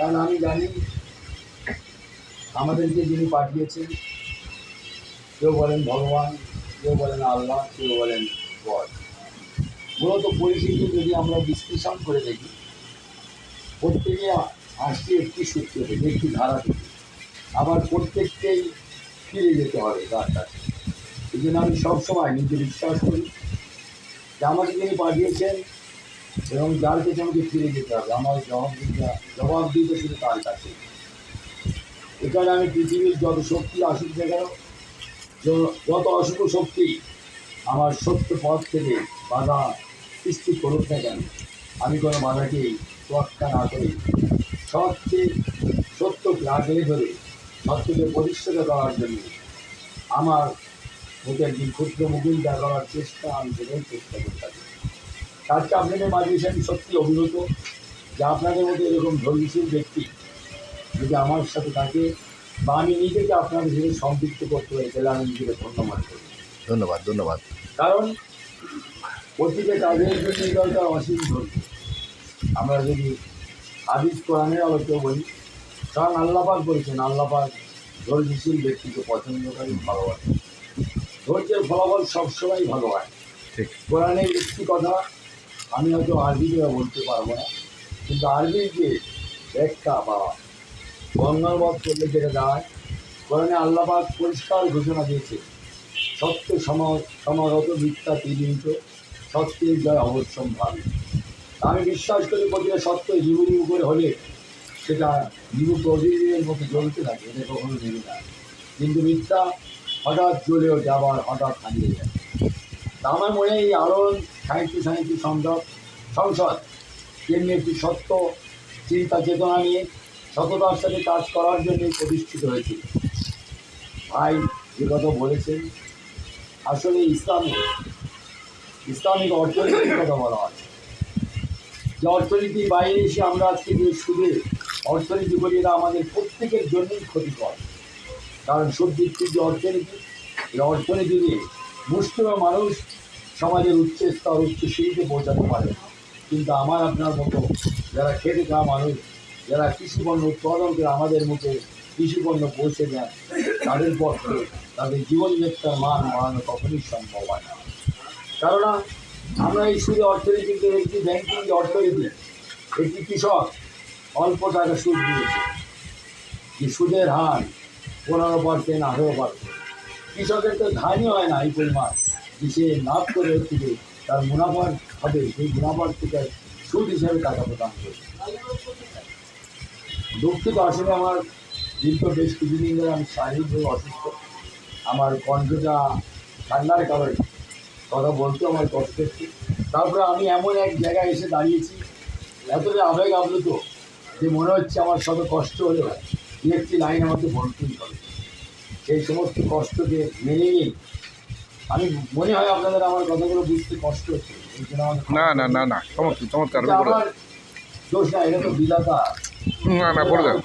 কারণ আমি জানি আমাদেরকে যিনি পাঠিয়েছেন, কেউ বলেন ভগবান, কেউ বলেন আল্লাহ, কেউ বলেন গড। মূলত পরিস্থিতি যদি আমরা বিশ্লেষণ করে দেখি, প্রত্যেকে আসছে একটি সূত্র থেকে, একটি ধারা থেকে। আবার প্রত্যেককেই ফিরে যেতে হবে তার কাছে। এই জন্য আমি সবসময় নিজে বিশ্বাস করি যে আমাকে যিনি পাঠিয়েছেন এবং যার কাছে আমাকে ফিরে যেতে হবে, আমার জবাব দিতে জবাব দিতে শুধু তার কাছে। এখানে আমি পৃথিবীর যত শক্তি আসুক না কেন যত অশুভ শক্তি আমার সত্য পথ থেকে বাধা সৃষ্টি করুক না কেন, আমি কোনো বাধাকেই তোয়াক্কা না করে সত্যকে সত্যকে আগলে ধরে সত্যকে প্রতিষ্ঠিত করার জন্য আমার মুখে একদিন ক্ষুদ্র মুকুলটা করার চেষ্টা আমি সেটাই চেষ্টা করে থাকি। আপনাদের মাঝে এসে আমি সত্যি অভিভূত যে আপনাদের মধ্যে এরকম ধৈর্যশীল ব্যক্তি যদি আমার সাথে থাকে বা আমি নিজেকে আপনাদের সাথে সম্পৃক্ত করতে পারি তাহলে আমি নিজেকে ধন্যবাদ করি। ধন্যবাদ ধন্যবাদ। কারণ প্রতিটা কাজের জন্য দরকার অসীম ধৈর্য। আমরা যদি হাদিস কোরআনের আলোকে বলি কারণ আল্লাপাক বলেছেন আল্লাপাক ধৈর্যশীল ব্যক্তিকে পছন্দ করেন ভালোবাসেন। ধৈর্যের ফলাফল সবসময় ভালো হয়। ঠিক। কোরআনের একটি কথা আমি হয়তো আরবিতে বলতে পারব না, কিন্তু আরবির যে ব্যাখ্যা বা বর্ণনামত করলে যেটা দাঁড়ায়, কোরআনে আল্লাপাক পরিষ্কার ঘোষণা দিয়েছে, সত্য সমা- সমাগত মিথ্যা তিরিত সত্যের জয় অবশ্যম ভাবে আমি বিশ্বাস করি প্রতিটা সত্য জীবন উপরে হলে সেটা জীবন প্রতিদিনের মতো জ্বলতে থাকে, এটা কখনো নেবে না। কিন্তু মিথ্যা হঠাৎ জ্বলে ওঠে আবার হঠাৎ হারিয়ে যায়। তা আমার মনে এই আলোড়ন সাহিত্য সাহিত্য সংসদ সংসদ তেমনি একটি সত্য চিন্তা চেতনা নিয়ে সততার সাথে কাজ করার জন্য প্রতিষ্ঠিত হয়েছিল ভাই যে কথা বলেছেন, আসলে ইসলামে, ইসলামিক অর্থনীতির কথা বলা আছে যে অর্থনীতির বাইরে এসে আমরা আজকে যে সুদে অর্থনীতি করি, এটা আমাদের প্রত্যেকের জন্যই ক্ষতিকর। কারণ সুদ যে অর্থনীতি, এই অর্থনীতি দিয়ে মুসলিম মানুষ সমাজের উচ্চ স্তর, উচ্চ সিঁড়িতে পৌঁছাতে পারে। কিন্তু আমার, আপনার মতো যারা খেটে খাওয়া মানুষ, যারা কৃষি পণ্য উৎপাদন করে আমাদের মুখে কৃষি পণ্য পৌঁছে দেন, তাদের পক্ষে তাদের জীবনযাত্রার মান বাড়ানো কখনই সম্ভব হয় না। কেননা, আমরা এই সুদে অর্থনীতিতে একটি ব্যাংকিং যে অর্থনীতি, একটি কৃষক অল্প টাকা সুদ দিয়েছে। যে সুদের হার পনেরো পার্সেন্ট আঠেরো পার্সেন্ট কৃষকের তো ধানই হয় না এই পরিমাণ। সে লাভ করে থেকে তার মুনাফার হবে, সেই মুনাফার থেকে সুদ হিসাবে টাকা প্রদান করবে দুঃখিত, আসলে আমার দীর্ঘ বেশ কিছুদিন ধরে আমি শারীরিকভাবে অসুস্থ। আমার কণ্ঠটা ঠান্ডার কারণে কথা বলতে আমার কষ্ট হচ্ছে। তারপরে আমি এমন এক জায়গায় এসে দাঁড়িয়েছি এতটা আবেগ আপ্লুত যে মনে হচ্ছে আমার শত কষ্ট হলেও একটি লাইন আমাকে বলতেই হবে। সেই সমস্ত কষ্টকে মেনে নিয়ে আমি মনে হয় আপনাদের আমার কথাগুলো বুঝতে কষ্ট হচ্ছে। এই না না না না চমৎকার চমৎকার দোষ না এটা তো বিধাতা না না বলে দেন।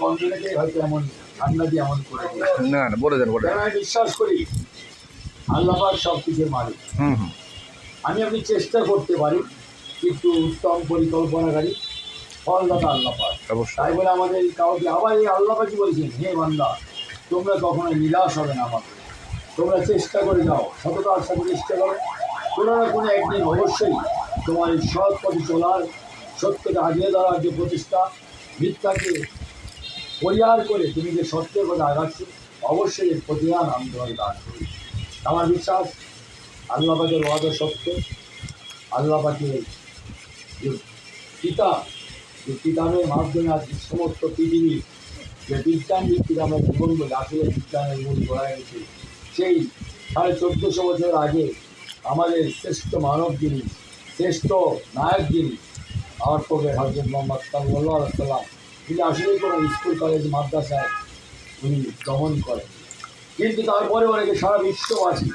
হয়তো এমন ঠান্ডা দিয়ে এমন করে না না বলে দেন বলে আমি বিশ্বাস করি আল্লাহ সব কিছুর মালিক। হুম হুম। আমি আপনি চেষ্টা করতে পারি কিন্তু উত্তম পরিকল্পনাকারী ফলদাতা আল্লাহ তাই বলে আমাদের কাউকে আবার এই আল্লাহ পাকি বলছেন হে বান্দা তোমরা কখনো নিরাশ হবে না আমাকে। তোমরা চেষ্টা করে যাও, সততার সাথে চেষ্টা করো। কোনো না কোনো একদিন অবশ্যই তোমার এই সৎ পথে চলার, সত্যকে আগিয়ে দেওয়ার যে প্রচেষ্টা, মিথ্যাকে পরিহার করে তুমি যে সত্যের কথা আগাচ্ছ, অবশ্যই এর প্রতিহার আমি তোমাকে দান করি। আমার বিশ্বাস আল্লাহ পাকের ওয়াদা সত্য। আল্লাহ পাকের যে যে কিতাবের মাধ্যমে আজকে সমস্ত পৃথিবী যে বিজ্ঞান ভিত্তিক আমরা জীবন বলি আসলে বিজ্ঞানের মূল গড়া গেছে। সেই সাড়ে চোদ্দোশো বছর আগে আমাদের শ্রেষ্ঠ মানব যিনি শ্রেষ্ঠ নায়ক যিনি আমার কবে হজরত মোহাম্মদ সাল্লাহ সাল্লাম তিনি আসলেই কোনো স্কুল, কলেজ, মাদ্রাসায় উনি গমন করেন। কিন্তু তারপরে অনেকে সারা বিশ্ববাসী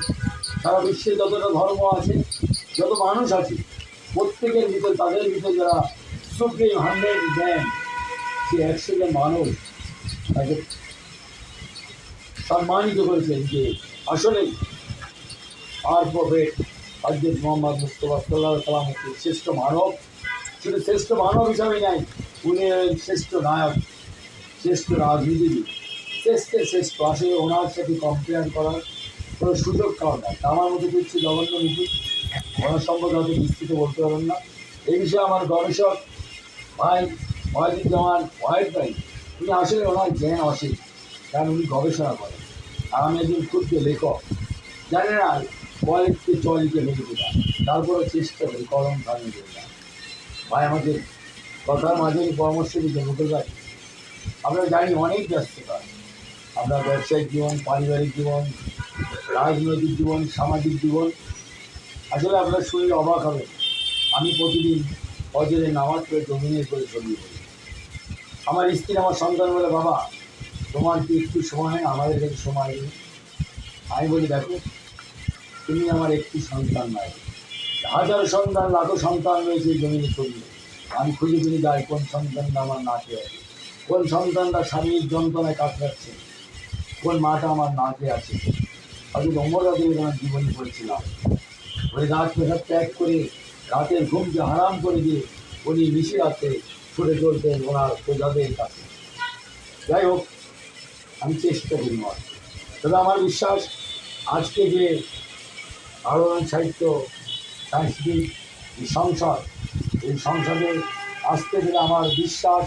সারা বিশ্বে যতটা ধর্ম আছে, যত মানুষ আছে, প্রত্যেকের ভিতরে, তাদের ভিতরে যারা সুপ্রিম হান্ড্রেড দেন সে একশো মানুষ তাকে সম্মানিত করেছেন যে আসলে আর প্রফেট হজরত মোহাম্মদ মুস্তফা সাল্লাহ সাল্লাম হচ্ছে শ্রেষ্ঠ মানব, শুধু শ্রেষ্ঠ মানব হিসাবে নাই, উনি হলেন শ্রেষ্ঠ নায়ক, শ্রেষ্ঠ রাজনীতিবিদ শ্রেষ্ঠের শ্রেষ্ঠ আসলে ওনার সাথে কম্পেয়ার করার কোনো সুযোগ পাওয়া তা আমার মতো দেখছি জঘন্য নীতি ওনার সম্পর্কে হয়তো বিস্তৃত বলতে পারবেন না। এই বিষয়ে আমার গবেষক ভাই মহাজিজ্জামান ওয়াহিদ ভাই উনি আসলে ওনার জ্ঞান অসীম কারণ উনি গবেষণা করেন। আর আমি একজন ক্ষুদ্র লেখক। জানি না কয়েকটি চলিকে লিখে দিলাম। তারপরে চেষ্টা করি, কলম দিলাম। ভাই আমাদের কথার মাঝে পরামর্শ দিতে মুখে ভাই আমরা জানি অনেক ব্যস্ততা। আমরা ব্যবসায়িক জীবন, পারিবারিক জীবন, রাজনৈতিক জীবন, সামাজিক জীবন। আসলে আপনার শরীর অবাক হবে। আমি প্রতিদিন অজরে নামাজ পড়ে জমিনে করে ছড়িয়ে পড়ি আমার স্ত্রী, আমার সন্তান বলে, বাবা, তোমার কি একটু সময় হয় আমাদের কাছে সময় নেই। আমি বলি, দেখো, তুমি আমার একটি সন্তান নাই হাজার সন্তান, লাখো সন্তান রয়েছে জমিনে ছড়িয়ে আমি খুঁজে খুঁজে যাই কোন সন্তানটা আমার নাকে আছে কোন সন্তানটা শারীরিক যন্ত্রণায় কাতরাচ্ছে, কোন মাটা আমার নাকে আছে আমি অমরা দিয়ে আমার জীবনী করেছিলাম ওই রাত পেশাব ত্যাগ করে রাতের ঘুমকে হারাম করে দিয়ে উনি মিশে রাতে ছুটে চলতেন ওনার প্রজাদের কাছে। যাই হোক, আমি চেষ্টা করি নয় তবে আমার বিশ্বাস, আজকে যে আলোড়ন সাহিত্য, সাংস্কৃতিক সংসদ, এই সংসদে আসতে গেলে আমার বিশ্বাস,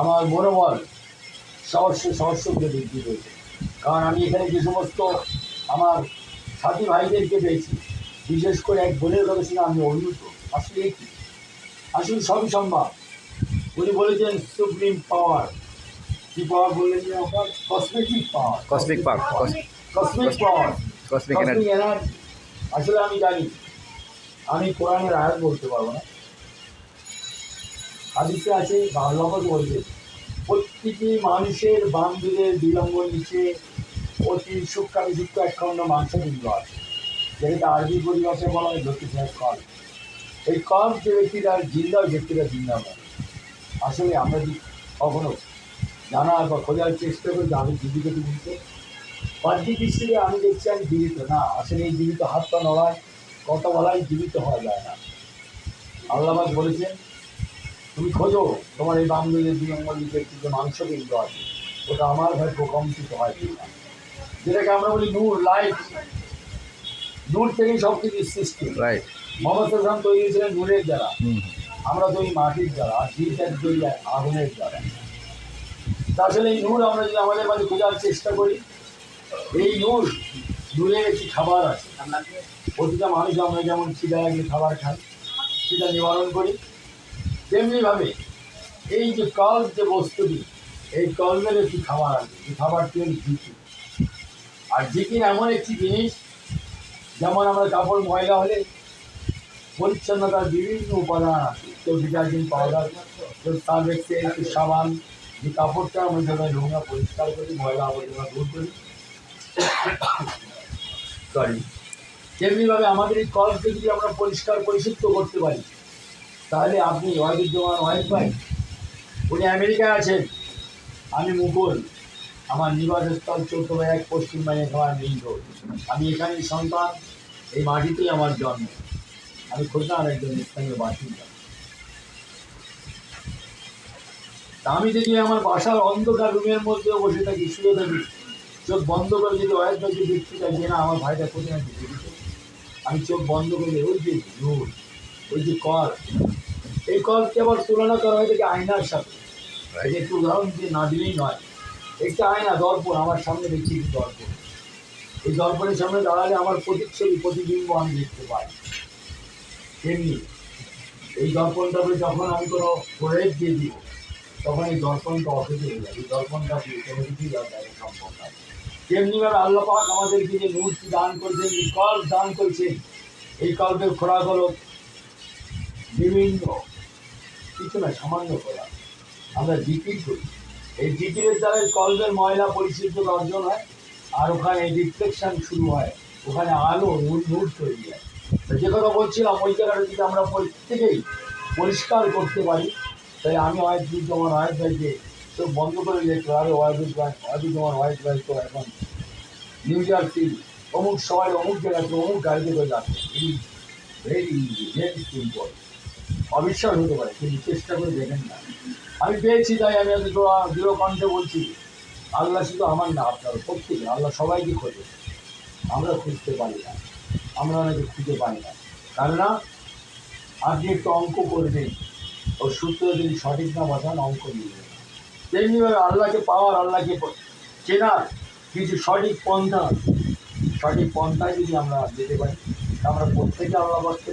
আমার মনোবল সহস্র করে বৃদ্ধি পেয়েছে। কারণ আমি এখানে যে সমস্ত আমার সাথী ভাইদেরকে পেয়েছি, বিশেষ করে এক বোনের কথা শুনে আমি অভিভূত। আসলে আসলে সবই সম্ভব। উনি বলেছেন সুপ্রিম পাওয়ার। কি পাওয়ার বললেন যে আপনার? Cosmetic power power, cos- cosmic power cosmic cosmic energy আসলে আমি জানি আমি কোরআনের আয়াত বলতে পারব না। হাদিসে আছে বাংলাবাদ বলছে প্রত্যেকটি মানুষের বান্ধবের বিলম্ব নিচে অতি সূক্ষ্মাভিযুক্ত একখণ্ড মাংস বিন্দু আছে যেটাকে আরবি পরিভাষায় বলা হয় জ্যোতিষের কল এই কল যে ব্যক্তিরা জিন্দা ব্যক্তিরা জিন্দা নয়। আসলে আমরা যদি কখনো জানার বা খোঁজার চেষ্টা করি যে আমি জীবিত কি বলতে বাহ্যিক দৃষ্টিতে আমি দেখছি আমি জীবিত। না আসলে এই জীবিত হাত পা নড়ায় কথা বলাই জীবিত হওয়া যায় না। আল্লাহবাদ বলেছেন তুমি খোঁজো তোমার এই বান্ধবের বিয়ঙ্গলিতে যে মাংস বিন্দু আছে ওটা আমার ভাই প্রকম্পিত হয় কি না? যেটাকে আমরা বলি নূর লাইট। নূর থেকেই সব কিছু সৃষ্টি রাইট মোহাম্মদ তৈরি হয়েছিলেন নূরের দ্বারা। আমরা তো মাটির দ্বারা জীবটার তৈরি আগুনের দ্বারা। তা আসলে এই নূর আমরা যদি আমাদের মাঝে খোঁজার চেষ্টা করি, এই নূর নূরের একটি খাবার আছে। প্রতিটা মানুষ আমরা যেমন খিদা লাগলে খাবার খাই, সেটা নিবারণ করি। তেমনিভাবে এই যে কল যে বস্তুটি, এই কলমের একটি খাবার আছে, এই খাবারটি হল জিকির আর জিকির এমন একটি জিনিস, যেমন আমরা কাপড় ময়লা হলে পরিচ্ছন্নতার বিভিন্ন উপাদান আছে কেউ ডিটারজেন্ট পাউডার কেউ এক্সেল কেউ সাবান, যে কাপড়টা আমরা যেন নোংরা পরিষ্কার করি, ময়লা আবর্জনা দূর করি। সরি তেমনিভাবে আমাদের এই কলকে যদি আমরা পরিষ্কার, পরিশুদ্ধ করতে পারি, তাহলে আপনি ওয়াহিদ ভাই, উনি আমেরিকায় আছেন, আমি মুকুল আমার নিবাসস্থল চৌদ্দ এক পশ্চিম বাংলা খাওয়ার মেইন রোড আমি এখানেই সন্তান, এই মাটিতেই আমার জন্ম। আমি খুলনার একজন স্থানীয় বাসিন্দা। আমি যদি আমার বাসার অন্ধকার রুমের মধ্যেও বসে থাকি শুয়ে থাকি। চোখ বন্ধ করে যদি ভাইকে দেখতে চাই যে না আমার ভাইটা কোথায় আছে আমি চোখ বন্ধ করে ওই যে নূর ওই যে কল। এই কলকে আবার তুলনা করা হয় থেকে আয়নার সাথে এই একটু উদাহরণ দিয়ে না দিলেই নয়। একটা আয়না দর্পণ আমার সামনে দেখছি দর্পণ। এই দর্পণের সামনে দাঁড়ালে আমার প্রতিচ্ছবি প্রতিবিম্ব আমি দেখতে পাই। তেমনি এই দর্পণটাকে যখন আমি কোনো প্রয়োগ দিয়ে দিব, তখন এই দর্পণটা অকেজ হয়ে যাবে। এই দর্পণটা কোনো কিছুই দেখা সম্ভব নয়। তেমনিভাবে আল্লাহ পাক আমাদেরকে যে মূর্তি দান করেছেন, এই কল্প দান করেছেন, এই কল্পের খোরাক হলো বিভিন্ন, কিছু না, সামান্য খোরাক। আমরা জিকির করি। এই জিকিরের দ্বারা কল্পের ময়লা পরিশুদ্ধ অর্জন হয়, আর ওখানে রিফ্লেকশন শুরু হয়। ওখানে আলো নূর তৈরি হয়। যে কথা বলছিলাম ওই জায়গাটা যদি আমরা প্রত্যেকেই পরিষ্কার করতে পারি তাই আমি হয়তো তোমার ওয়াইফ ভাইকে তো বন্ধ করে দিয়েছিল আরে ওয়াইফ ভাই তোমার ওয়াইফ ভাই তো এখন। নিউ জার্সি অমুক শহরে অমুক জায়গাতে অমুক গাড়িতে করে যাচ্ছে। ভেরি ভেরি সিম্পল অবিশ্বাস হতে পারে, কিন্তু চেষ্টা করে দেখেন না। আমি পেয়েছি তাই আমি এত দৃঢ় কণ্ঠে বলছি। আল্লাহ শুধু আমার না, আপনার প্রত্যেকে আল্লাহ সবাইকে খোঁজে। আমরা খুঁজতে পারি না। আমরা অনেকে খুঁজে পাই না। কেননা, আপনি একটু অঙ্ক করবেন। ও সূত্র যদি সঠিক না বসান অঙ্ক নিয়ে তেমনিভাবে আল্লাহকে পাওয়ার, আল্লাহকে চেনার কিছু সঠিক পন্থা সঠিক পন্থায় যদি আমরা যেতে পারি আমরা প্রত্যেকে আল্লাহ বাঁচতে